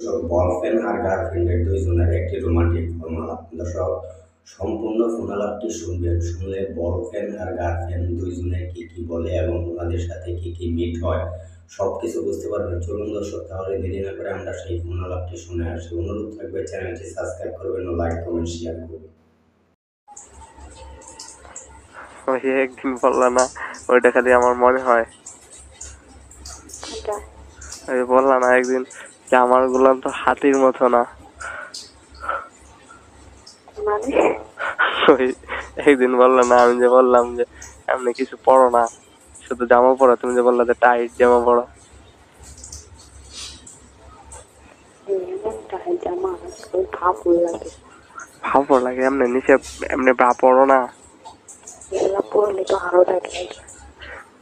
Boyfriend আর গার্লফ্রেন্ডের দুইজনের একটি রোমান্টিক ফর্মালাপ। দর্শক সম্পূর্ণ ফোনালাপটি শুনবেন শুনলে বয়ফ্রেন্ড আর গার্লফ্রেন্ড দুইজনে কি কি বলে এবং ওনাদের সাথে কি কি মিট হয় সব কিছু বুঝতে পারবেন। চলুন দর্শক তাহলে দেরি না করে আমরা সেই ফোনালাপটি শুনে আসি। অনুরোধ থাকবে চ্যানেলটি সাবস্ক্রাইব করবেন ও লাইক কমেন্ট শেয়ার করবেন। ওই একদিন বলল না ওইটা খালি আমার মনে হয়? ওই না একদিন যে আমার গুলাম তো হাতির মতো না। মানে? ওই একদিন বলল না আমি যে বললাম যে এমনি কিছু পড়ো না শুধু জামা পড়ো। তুমি যে বললা যে টাইট জামা পড়ো। ভাবুল লাগে। এমনি নিচে এমনি ব্রা পড়ো না।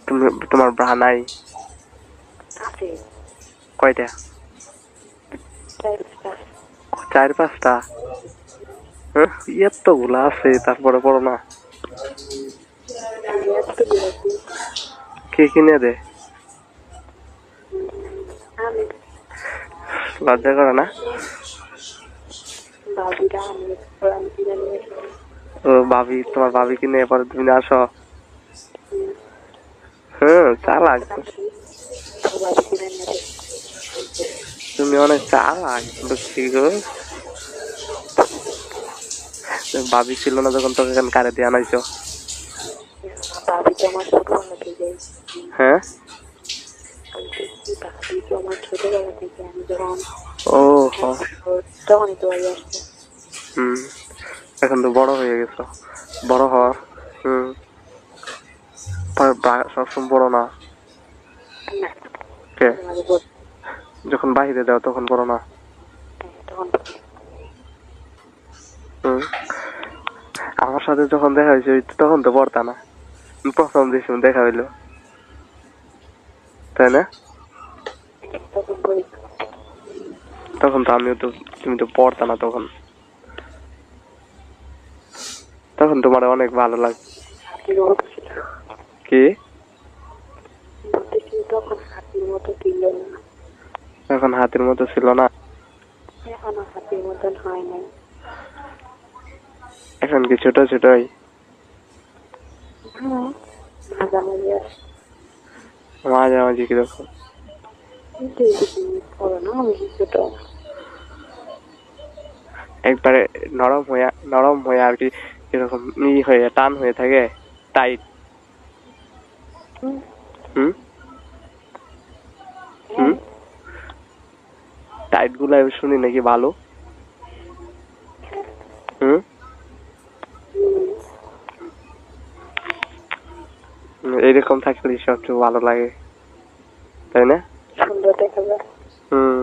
তুমি তোমার ব্রা নাই। কয়টা? চার পাঁচটা। পাঁচটা হ্যাঁ, এতগুলা আছে তারপরে পড়ো না। কে কিনে দে লজ্জা করে না। ও ভাবি তোমার ভাবি কিনে পরে তুমি আসো হ্যাঁ চালাক তো ভাবি কিনে নিয়ে এসেছি। তুমি অনেক চালাক গো তুমি ভাবি ছিল না যখন তোকে এখানে কারে দিয়ে আনাইছো। হ্যাঁ? ও হুম এখন তো বড় হয়ে গেছো। বড় হওয়ার হুম। সবসময় বড় না? কে? যখন বাহিরে দাও তখন বড় না। আমার সাথে যখন দেখা হয়েছে তখন তো পড়তা না। প্রথম যে দেখা হইল। তাই না? তখন তো আমিও তো, তুমি তো পড়তা না তখন। তখন তোমার অনেক ভালো লাগ কি? তখন মতো এখন হাতের মতো ছিল না। এখনও হাতির মতন হয় নাই। এখন কি ছোট ছোটই? হুম মাঝামাঝি মাঝামাঝি কীরকম? একবারে নরম হয়ে নরম হয়ে আর কি কীরকম ই হয়ে টান হয়ে থাকে টাইট হুম। হুম? হুম টাইটগুলা শুনি নাকি ভালো? হুম? এইরকম থাকলে সবচেয়ে ভালো লাগে। তাই না? সুন্দর দেখা যায়। হুম।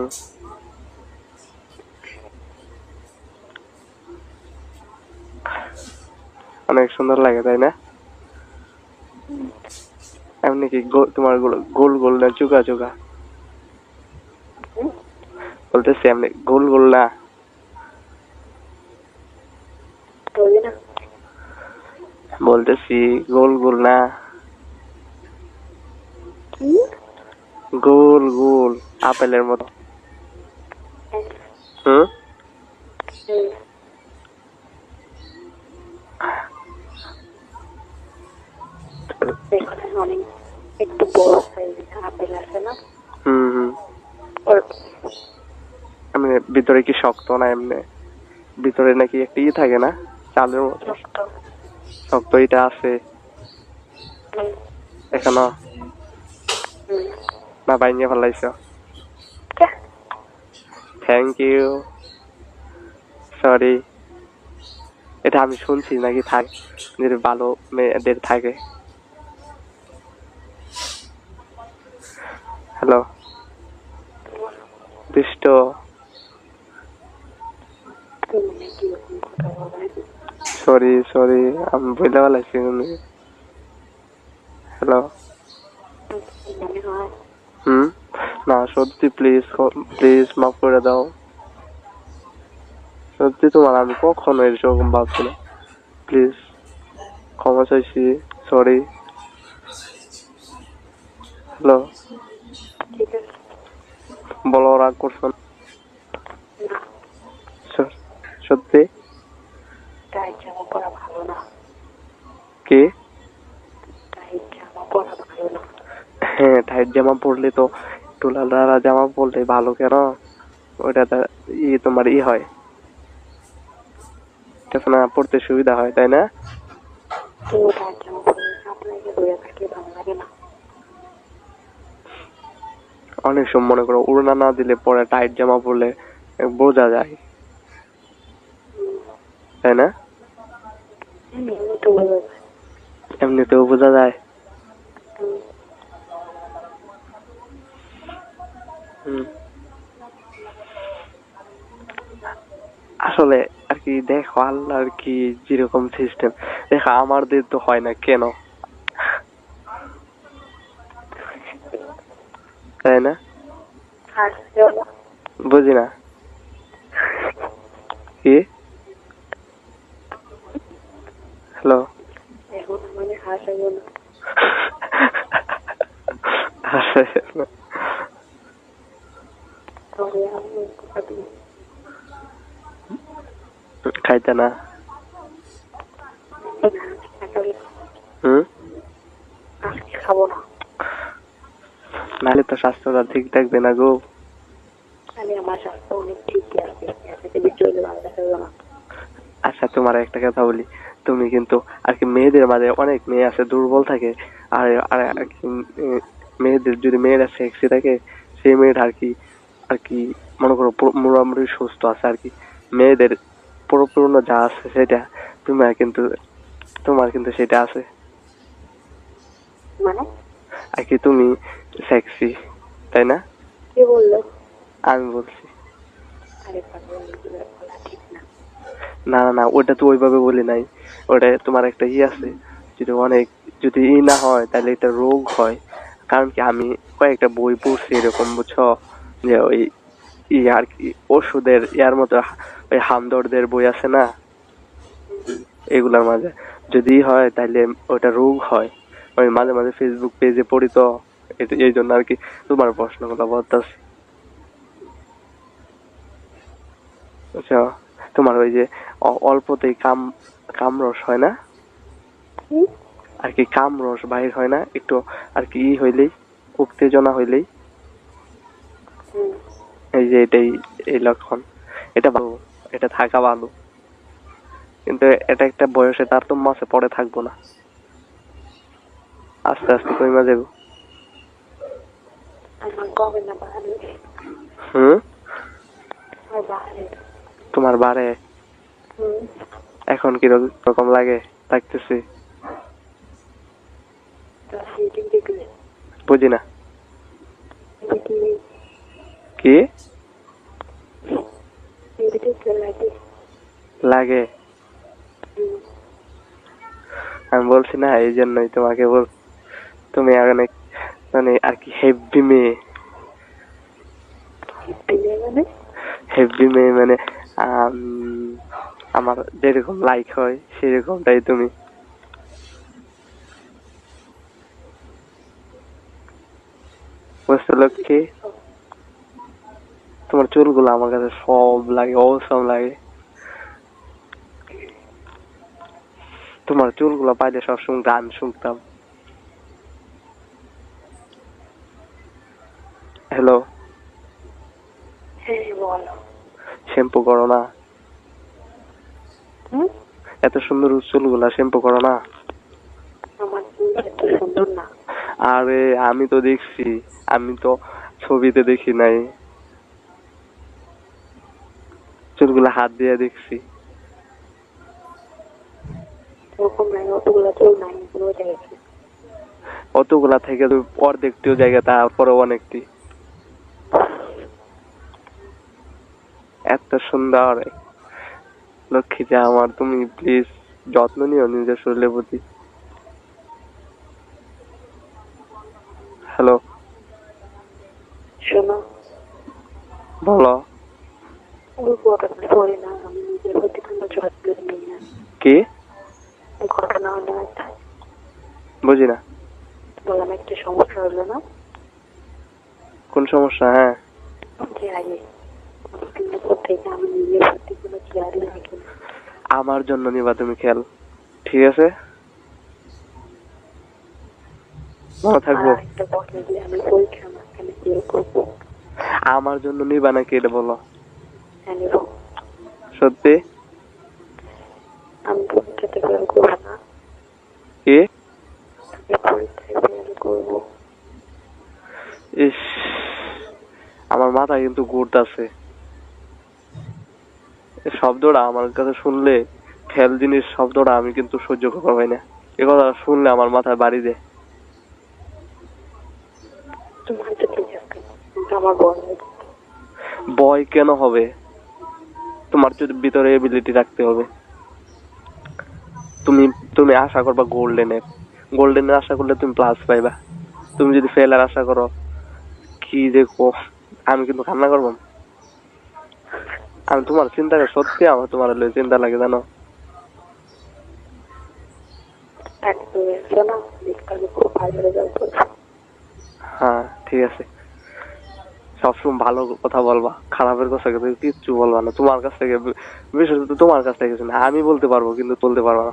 অনেক সুন্দর লাগে তাই না? এমনি কি তোমারগুলো গোল গোল না চুকা চুকা? বলতেছি এমনি গোল গোল না। বলি না বলতেছি গোল গোল না। গোল গোল আপেলের মতো। হুম। এখানে অনেক একটু বড় সাইজের আপেল আছে না হুম হুম ওর এমনি ভিতরে কি শক্ত না এমনি? ভিতরে নাকি একটা ই থাকে না? চালের মতো? শক্ত। এটা আছে? এখনও। না বাইনিয়ে ফেলাইছো? যা, থ্যাংক ইউ সরি এটা আমি শুনছি নাকি থাকে ভালো মেয়েদের থাকে। হ্যালো দুষ্ট তুমি মানে কীরকম কথা বলেন সরি সরি আমি বলে ফেলাইছি হ্যালো হুম না সত্যি প্লিজ প্লিজ মাফ করে দাও। সত্যি তোমার আমি কখনো এরকম ভাবছি না। প্লিজ ক্ষমা চাইছি সরি হ্যালো বলো রাগ করছ না? সত্যি? টাইট জামা পরা ভালো না? কি? টাইট জামা পরা ভালো না? হ্যাঁ টাইট জামা পরলে তো জামা পরলে ভালো কেন? ওটা ই তোমার ই হয়। না পড়তে সুবিধা হয় তাই না? অনেক সময় মনে করো উড়না না দিলে পরে টাইট জামা পরলে বোঝা যায়। তাই না? এমনিতেও বোঝা যায়। আসলে আর কি দেখো আল্লাহ আর কি যেরকম সিস্টেম দেখো আমাদের তো হয় না কেন? তাই না। বুঝি না। কি? হ্যালো এখন মানে না খাইতে না? হুম? খাব না। নাহলে তো স্বাস্থ্যটা ঠিক থাকবে না গো। আচ্ছা তোমার একটা কথা বলি। তুমি কিন্তু আর কি মেয়েদের মাঝে অনেক মেয়ে আছে দুর্বল থাকে। আর আর মেয়েদের যদি মেয়েরা সেক্সি থাকে সেই মেয়েটা আর কি আর কি মনে করো মোটামুটি সুস্থ আছে আর কি। মেয়েদের পরিপূর্ণ যা আছে সেটা তোমার কিন্তু তোমার কিন্তু সেটা আছে। মানে? আর কি তুমি সেক্সি তাই না? কে বলল? আমি বলছি। না। না না ওটা তো ওইভাবে বলি নাই। ওটা তোমার একটা ই আছে, যদি অনেক, যদি ই না হয়, তাহলে এটা রোগ হয়। কারণ কি আমি কয়েকটা বই পড়ছি এরকম, বুঝছ? যে ওই ই আর কি, ওষুধের, ইয়ার মতো ওই হামদর্দের বই আছে না? এগুলার মাঝে। যদি হয়, তাহলে ওটা রোগ হয়। আমি মাঝে মাঝে ফেসবুক পেজে পড়ি তো এই জন্য আর কি তোমার প্রশ্নগুলো বলতেছি। আচ্ছা তোমার ওই যে অল্পতেই কাম কামরস হয় না? আর কি কামরস বাহির হয় না? একটু আর কি ই হইলেই উত্তেজনা হইলেই। এই যে এটাই এই লক্ষণ। এটা ভালো এটা থাকা ভালো। কিন্তু এটা একটা বয়সে তারতম্য আছে পরে থাকব না। আস্তে আস্তে কইমা যাব কবে হুম? তোমার বারে? এখন কি রকম লাগে থাকতেছি বুঝি না। কি? লাগে। আমি বলছি না এই জন্যই তোমাকে বল তুমি অনেক মানে আর কি হেভি মেয়ে। মানে? হেভি মেয়ে মানে আমার যেরকম লাইক হয় সেরকমটাই তুমি। বুঝতে লক্ষ্মী তোমার চুলগুলো আমার কাছে সব লাগে অসম লাগে। তোমার চুলগুলো পাইলে সবসময় গান শুনতাম। হ্যালো হ্যাঁ শ্যাম্পু করো না। এত সুন্দর চুলগুলা শ্যাম্পু করো না। আরে, আমি তো দেখছি, আমি তো ছবিতে দেখি নাই। চুলগুলা হাত দিয়ে দেখছি। অতগুলো থেকে অর্ধেকটিও জায়গা তারপরে অনেকটি। এত সুন্দর লক্ষ্মী যা আমার তুমি প্লিজ যত্ন নিও নিজের শরীরের প্রতি। হ্যালো শোনো। বলো। কি? ঘটনা হলো বুঝি না। বললাম একটা সমস্যা হলো না? কোন সমস্যা? হ্যাঁ। আগে? থেকে আমি নিজের প্রতি কোনো খেয়াল রাখি না আমার জন্য নিবা তুমি খেয়াল। ঠিক আছে? মনে থাকব। আর একটা কথা যে আমি পরীক্ষার মাঝখানে ফেল করব। আমার জন্য নিবা নাকি এটা বলো? হ্যাঁ নেব। সত্যি? আমি পরীক্ষাতে ফেল করব না। কি? আমি পরীক্ষায় ফেল করব। ইস আমার মাথায় কিন্তু গুড় আছে এই শব্দটা আমার কাছে শুনলে ফেল জিনিস শব্দটা আমি কিন্তু সহ্য করতে পারি না। এ কথা শুনলে আমার মাথায় বাড়ি দেয় ভয় কেন হবে? তোমার যদি ভিতরে এবিলিটি রাখতে হবে। তুমি তুমি আশা করবা গোল্ডেনের গোল্ডেনের আশা করলে তুমি প্লাস পাইবা। তুমি যদি ফেলার আশা করো কি দেখো আমি কিন্তু কান্না করব। আমি তোমার চিন্তা করে সত্যি আমার তোমার চিন্তা লাগে জানো? হ্যাঁ ঠিক আছে। সবসময় ভালো কথা বলবা খারাপের কথা কিন্তু কিচ্ছু বলবা না। তোমার কাছ থেকে বে- বিশেষত তোমার কাছ থেকে কিছু না আমি বলতে পারব কিন্তু বলতে পারব না।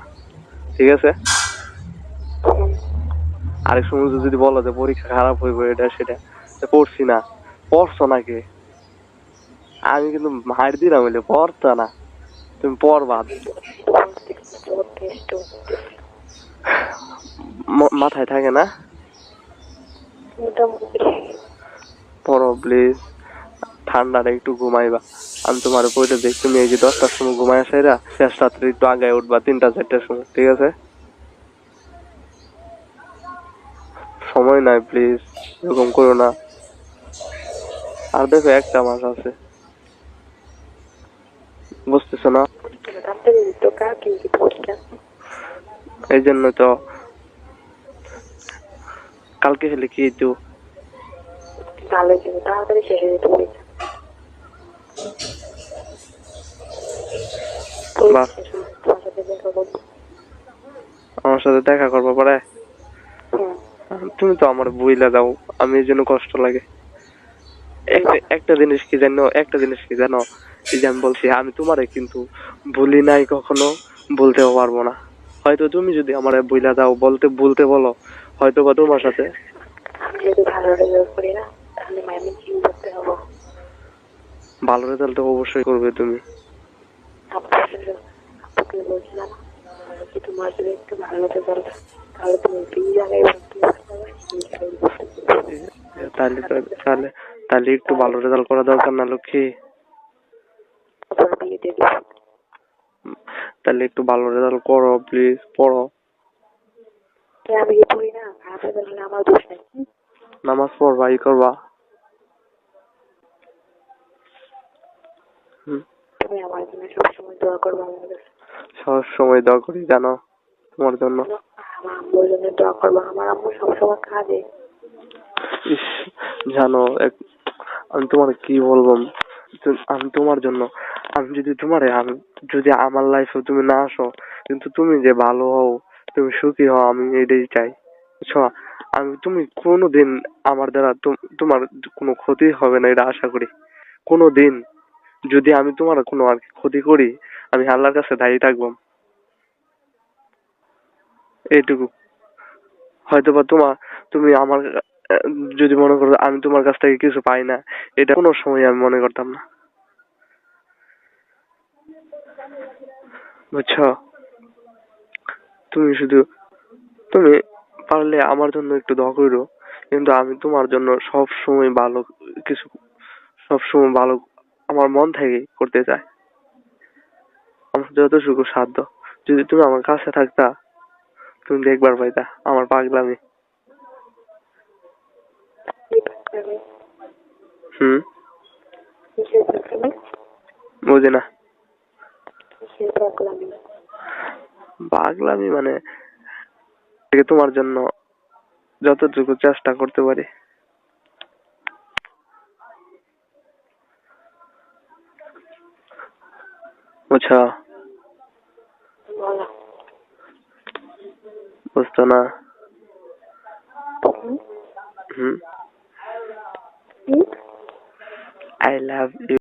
ঠিক আছে? আরেক সময় যদি বলো যে পরীক্ষা খারাপ হইব এটা সেটা পড়ছি না। পড়ছো নাকি? আমি কিন্তু মার দিলাম, বলে পড়তো না। তুমি পড়বা। মাথায় থাকে না? পড়ো প্লিজ ঠান্ডাটা একটু ঘুমাইবা। আমি তোমার বইটা দেখ তুমি এই যে দশটার সময় ঘুমাই আসাইরা শেষ রাত্রে একটু আগে উঠবা, তিনটা, চারটার সময়, ঠিক আছে? সময় নাই প্লিজ এরকম করো না। আর দেখো একটা মাস আছে। বুঝতেছো না এই জন্য তো কালকে হলে কি তো আমার সাথে দেখা করব পরে? তুমি তো আমার বইলা দাও, আমি এই জন্য কষ্ট লাগে। একটা জিনিস কি জানো? একটা জিনিস কি জানো? এই যে আমি বলছি আমি তোমারে কিন্তু ভুলি নাই কখনো বলতেও পারব না। হয়তো তুমি যদি আমার বইলা দাও বলতে বলতে বলো হয়তো বা তোমার সাথে। ভালো রেজাল্ট তো অবশ্যই করবে তুমি। তাহলে তাহলে তাহলে একটু ভালো রেজাল্ট করা দরকার না লক্ষ্মী। তারপর বিয়ে দিয়ে দেবো। তাহলে একটু ভালো রেজাল্ট করো প্লিজ পড়ো। আমি কি পড়ি না খারাপ রেজাল্ট হলে আমার দোষ নেই। নামাজ পড়বা ই করবা। তুমি আমার জন্য সবসময় দোয়া করব আমার কাছে সব সময় দোয়া করি জানো তোমার জন্য। আমার আম্মুর জন্য দোয়া করব আমার আম্মু সবসময় কাঁদে। ইস জানো এক আমি তোমার কি বলব? আমি তোমার জন্য আমি যদি তোমারে যদি আমার লাইফে তুমি না আসো, কিন্তু তুমি যে ভালো হও, তুমি সুখী হও, আমি এটাই চাই। বুঝছ? আমি, তুমি কোনোদিন আমার দ্বারা তোমার কোনো ক্ষতি হবে না, এটা আশা করি। কোনো দিন যদি আমি তোমার কোনো আর ক্ষতি করি, আমি আল্লাহর কাছে দায়ী থাকব। এইটুকু। হয়তো বা তোমার তুমি আমার যদি মনে করো আমি তোমার কাছ থেকে কিছু পাই না, এটা কোনো সময় আমি মনে করতাম না। বুঝছ তুমি শুধু তুমি পারলে আমার জন্য একটু দোয়া করো কিন্তু আমি তোমার জন্য সব সময় ভালো কিছু সব সময় ভালো আমার মন থেকে করতে চাই। আমার যতটুকু সাধ্য যদি তুমি আমার কাছে থাকতা তুমি দেখবার পাইতা আমার পাগলামি। হুম? বুঝি না। কিসের পাগলামি পাগলামি মানে তোমার জন্য যতটুকু চেষ্টা করতে পারি। বুঝছ? বুঝতো না?